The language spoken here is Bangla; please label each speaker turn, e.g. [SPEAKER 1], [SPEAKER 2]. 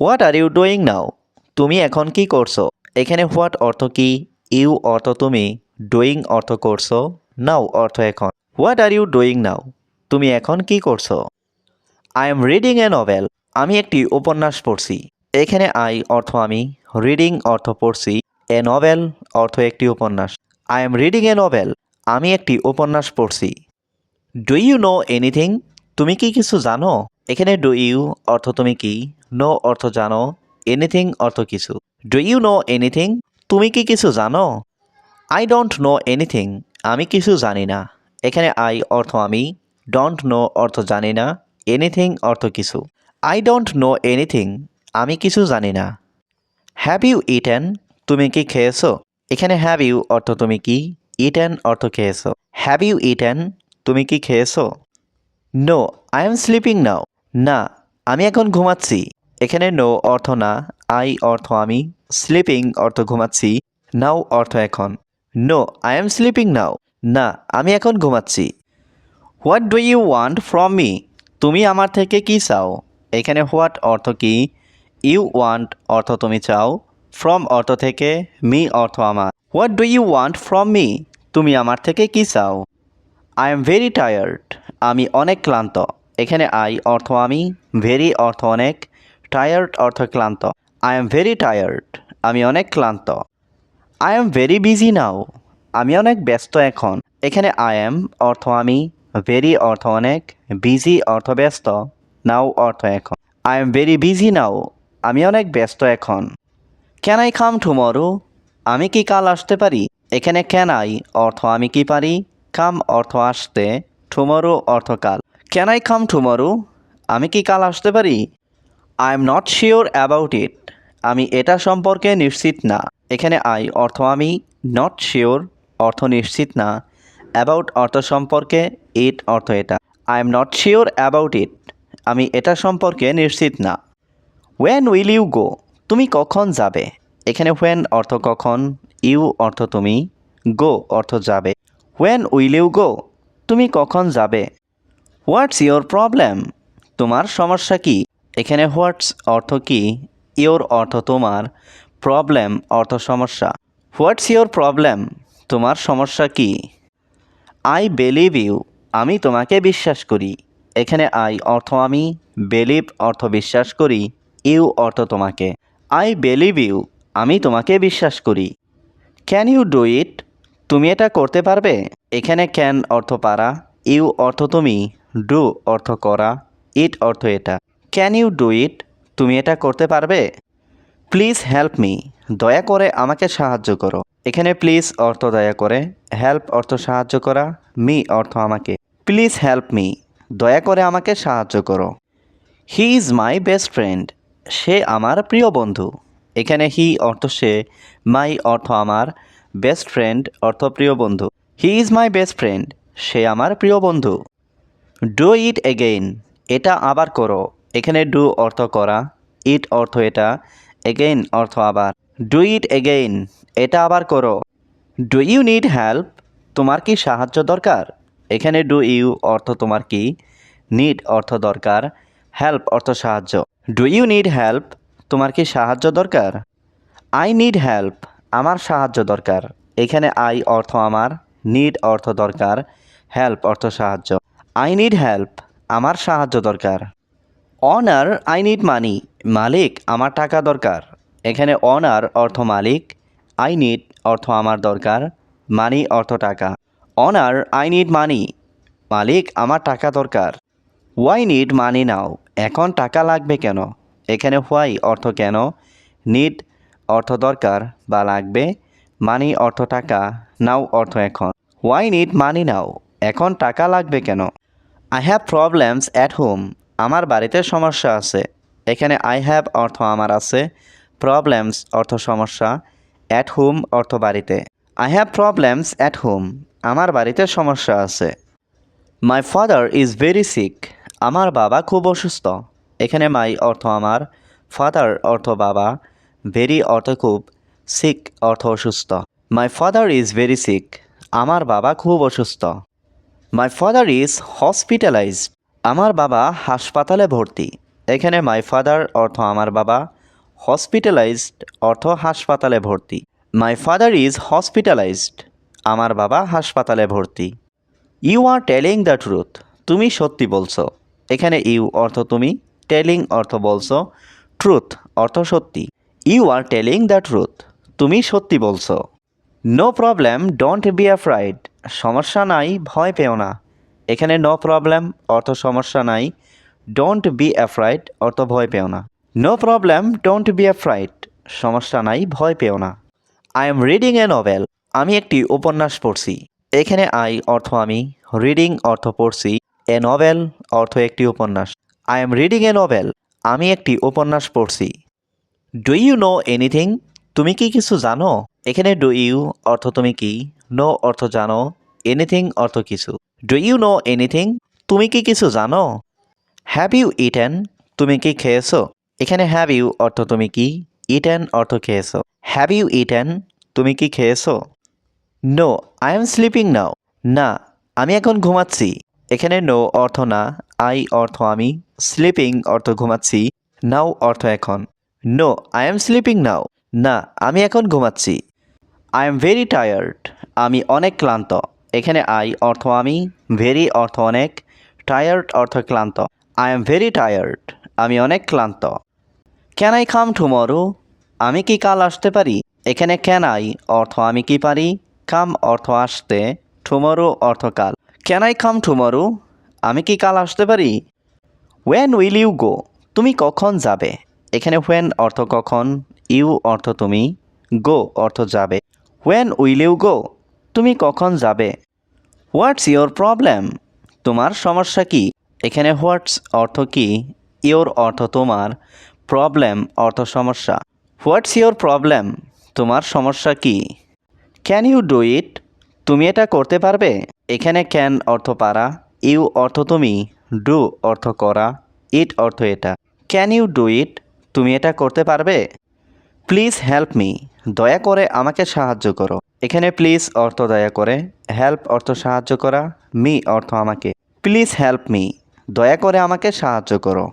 [SPEAKER 1] What are you doing now তুমি এখন কি করছ? এখানে হোয়াট অর্থ কি? ইউ অর্থ তুমি ডুইং অর্থ করছ নাও অর্থ এখন। What are you doing now তুমি এখন কি করছ? I am reading a novel আমি একটি উপন্যাস পড়ছি। এখানে আই অর্থ আমি রিডিং অর্থ পড়ছি। এ নভেল অর্থ একটি উপন্যাস। I am reading a novel আমি একটি উপন্যাস পড়ছি। ডু ইউ নো এনিথিং তুমি কি কিছু জানো? এখানে ডু ইউ অর্থ তুমি কি নো অর্থ জানো এনিথিং অর্থ কিছু। ডু ইউ নো এনিথিং তুমি কি কিছু জানো? আই ডোন্ট নো এনিথিং আমি কিছু জানি না। এখানে আই অর্থ আমি ডোন্ট নো অর্থ জানি না এনিথিং অর্থ কিছু। আই ডোন্ট নো এনিথিং আমি কিছু জানি না। হ্যাভ ইউ ইটেন তুমি কি খেয়েছো? এখানে হ্যাভ ইউ অর্থ তুমি কি ইটেন অর্থ খেয়েছো। হ্যাভ ইউ ইটেন তুমি কি খেয়েছো? No I am sleeping now না, আমি এখন ঘুমাচ্ছি। এখানে নো অর্থ না আই অর্থ আমি। স্লিপিং অর্থ ঘুমাচ্ছি নাও অর্থ এখন। No I am sleeping now না, আমি এখন ঘুমাচ্ছি। What do you want from me তুমি আমার থেকে কি চাও? এখানে হোয়াট অর্থ কি? ইউ ওয়ান্ট অর্থ তুমি চাও। ফ্রম অর্থ থেকে মি অর্থ আমার। What do you want from me তুমি আমার থেকে কি চাও? আই এম ভেরি টায়ার্ড আমি অনেক ক্লান্ত। এখানে আই অর্থ আমি ভেরি অর্থ অনেক টায়ার্ড অর্থ ক্লান্ত। আই এম ভেরি টায়ার্ড আমি অনেক ক্লান্ত। I am very busy now আমি অনেক ব্যস্ত এখন। এখানে আই এম অর্থ আমি ভেরি অর্থ অনেক বিজি অর্থ ব্যস্ত নাও অর্থ এখন। I am very busy now আমি অনেক ব্যস্ত এখন। ক্যান আই কাম টুমরো আমি কি কাল আসতে পারি? এখানে ক্যান আই অর্থ আমি কি পারি? কাম অর্থ আসতে টুমরো অর্থ কাল। ক্যান আই কাম টুমরো আমি কি কাল আসতে পারি? I am not sure about it আমি এটা সম্পর্কে নিশ্চিত না। এখানে আই অর্থ আমি নট শিওর অর্থ নিশ্চিত না। অ্যাবাউট অর্থ সম্পর্কে ইট অর্থ এটা। I am not sure about it আমি এটা সম্পর্কে নিশ্চিত না। ওয়েন উইল ইউ গো তুমি কখন যাবে? এখানে হোয়েন অর্থ কখন? ইউ অর্থ তুমি। গো অর্থ যাবে। হোয়েন উইল ইউ গো তুমি কখন যাবে? হোয়াটস ইয়োর প্রবলেম তোমার সমস্যা কি? এখানে হোয়াটস অর্থ কি? ইয়োর অর্থ তোমার। প্রবলেম অর্থ সমস্যা। হোয়াটস ইয়োর প্রবলেম তোমার সমস্যা কি? আই বিলিভ ইউ আমি তোমাকে বিশ্বাস করি। এখানে আই অর্থ আমি বিলিভ অর্থ বিশ্বাস করি ইউ অর্থ তোমাকে। আই বিলিভ ইউ আমি তোমাকে বিশ্বাস করি। ক্যান ইউ ডু ইট তুমি এটা করতে পারবে? এখানে ক্যান অর্থ পারা ইউ অর্থ তুমি। ডু অর্থ করা, ইট অর্থ এটা। Can you do it? তুমি এটা করতে পারবে? Please help me. দয়া করে আমাকে সাহায্য করো। এখানে প্লিজ অর্থ দয়া করে, হেল্প অর্থ সাহায্য করা, মি অর্থ আমাকে। Please help me. দয়া করে আমাকে সাহায্য করো। He is my best friend. সে আমার প্রিয় বন্ধু। এখানে হি অর্থ সে, মাই অর্থ আমার, বেস্ট ফ্রেন্ড অর্থ প্রিয় বন্ধু। He is my best friend. সে আমার প্রিয় বন্ধু। ডু ইট এগেইন এটা আবার করো। এখানে ডু অর্থ করা ইট অর্থ এটা এগেইন অর্থ আবার। ডু ইট এগেইন এটা আবার করো। ডু ইউ নিড হেল্প তোমার কি সাহায্য দরকার? এখানে ডু ইউ অর্থ তোমার কি? নিড অর্থ দরকার হেল্প অর্থ সাহায্য। ডু ইউ নিড হেল্প তোমার কি সাহায্য দরকার? আই নিড হেল্প আমার সাহায্য দরকার। এখানে আই অর্থ আমার নিড অর্থ দরকার হেল্প অর্থ সাহায্য। আই নিড হেল্প আমার সাহায্য দরকার। অনার আই নিড মানি মালিক, আমার টাকা দরকার। এখানে অনার অর্থ মালিক। আই নিড অর্থ আমার দরকার। মানি অর্থ টাকা। অনার আই নিড মানি মালিক, আমার টাকা দরকার। ওয়াই নিড মানি নাও এখন টাকা লাগবে কেন? এখানে হোয়াই অর্থ কেন? নিড অর্থ দরকার বা লাগবে। মানি অর্থ টাকা। নাও অর্থ এখন। হোয়াই নিড মানি নাও এখন টাকা লাগবে কেন? I have problems at home আমার বাড়িতে সমস্যা আছে। এখানে আই হ্যাভ অর্থ আমার আছে। প্রবলেমস অর্থ সমস্যা। অ্যাট হোম অর্থ বাড়িতে। I have problems at home আমার বাড়িতে সমস্যা আছে। My father is very sick আমার বাবা খুব অসুস্থ। এখানে মাই অর্থ আমার। ফাদার অর্থ বাবা। ভেরি অর্থ খুব। সিক অর্থ অসুস্থ। My father is very sick আমার বাবা খুব অসুস্থ। মাই ফাদার ইজ হসপিটালাইজড আমার বাবা হাসপাতালে ভর্তি। এখানে মাই ফাদার অর্থ আমার বাবা হসপিটালাইজড অর্থ হাসপাতালে ভর্তি। মাই ফাদার ইজ হসপিটালাইজড আমার বাবা হাসপাতালে ভর্তি। You are telling the truth তুমি সত্যি বলছো। এখানে ইউ অর্থ তুমি টেলিং অর্থ বলছো ট্রুথ অর্থ সত্যি। You are telling the truth তুমি সত্যি বলছো। No problem don't be afraid সমস্যা নাই, ভয় পেও না। এখানে নো প্রবলেম অর্থ সমস্যা নাই। ডোন্ট বি অ্যাফ্রাইড অর্থ ভয় পেও না। No problem don't be afraid সমস্যা নাই, ভয় পেও না। I am reading a novel আমি একটি উপন্যাস পড়ছি। এখানে আই অর্থ আমি রিডিং অর্থ পড়ছি। এ নভেল অর্থ একটি উপন্যাস। I am reading a novel আমি একটি উপন্যাস পড়ছি। ডু ইউ নো এনিথিং তুমি কি কিছু জানো? এখানে ডু ইউ অর্থ তুমি কি? নো অর্থ জানো। এনিথিং অর্থ কিছু। ডু ইউ নো এনিথিং তুমি কি কিছু জানো? হ্যাভ ইউ ইটেন তুমি কি খেয়েছো? এখানে হ্যাভ ইউ অর্থ তুমি কি? ইটেন অর্থ খেয়েছো। হ্যাভ ইউ ইটেন তুমি কি খেয়েছো? No I am sleeping now না, আমি এখন ঘুমাচ্ছি। এখানে নো অর্থ না আই অর্থ আমি। স্লিপিং অর্থ ঘুমাচ্ছি। নাও অর্থ এখন। No I am sleeping now না, আমি এখন ঘুমাচ্ছি। আই এম ভেরি টায়ার্ড আমি অনেক ক্লান্ত। এখানে আই অর্থ আমি ভেরি অর্থ অনেক টায়ার্ড অর্থ ক্লান্ত। আই এম ভেরি টায়ার্ড আমি অনেক ক্লান্ত। ক্যান আই কাম টুমরো আমি কি কাল আসতে পারি? এখানে ক্যান আই অর্থ আমি কি পারি? কাম অর্থ আসতে টুমরো অর্থ কাল। ক্যান আই কাম টুমরো আমি কি কাল আসতে পারি? ওয়েন উইল ইউ গো তুমি কখন যাবে? এখানে হোয়েন অর্থ কখন ইউ অর্থ তুমি গো অর্থ যাবে। হোয়েন উইল ইউ গো তুমি কখন যাবে? হোয়াটস ইয়োর প্রবলেম তোমার সমস্যা কি? এখানে হোয়াটস অর্থ কি? ইয়োর অর্থ তোমার। প্রবলেম অর্থ সমস্যা। হোয়াটস ইয়োর প্রবলেম তোমার সমস্যা কি? ক্যান ইউ ডু ইট তুমি এটা করতে পারবে? এখানে ক্যান অর্থ পারা। ইউ অর্থ তুমি। ডু অর্থ করা। ইট অর্থ এটা। ক্যান ইউ ডু ইট তুমি এটা করতে পারবে? Please help me. দয়া করে আমাকে সাহায্য করো। এখানে প্লিজ অর্থ দয়া করে। হেল্প অর্থ সাহায্য করা, মি অর্থ আমাকে। Please help me. দয়া করে আমাকে সাহায্য করো।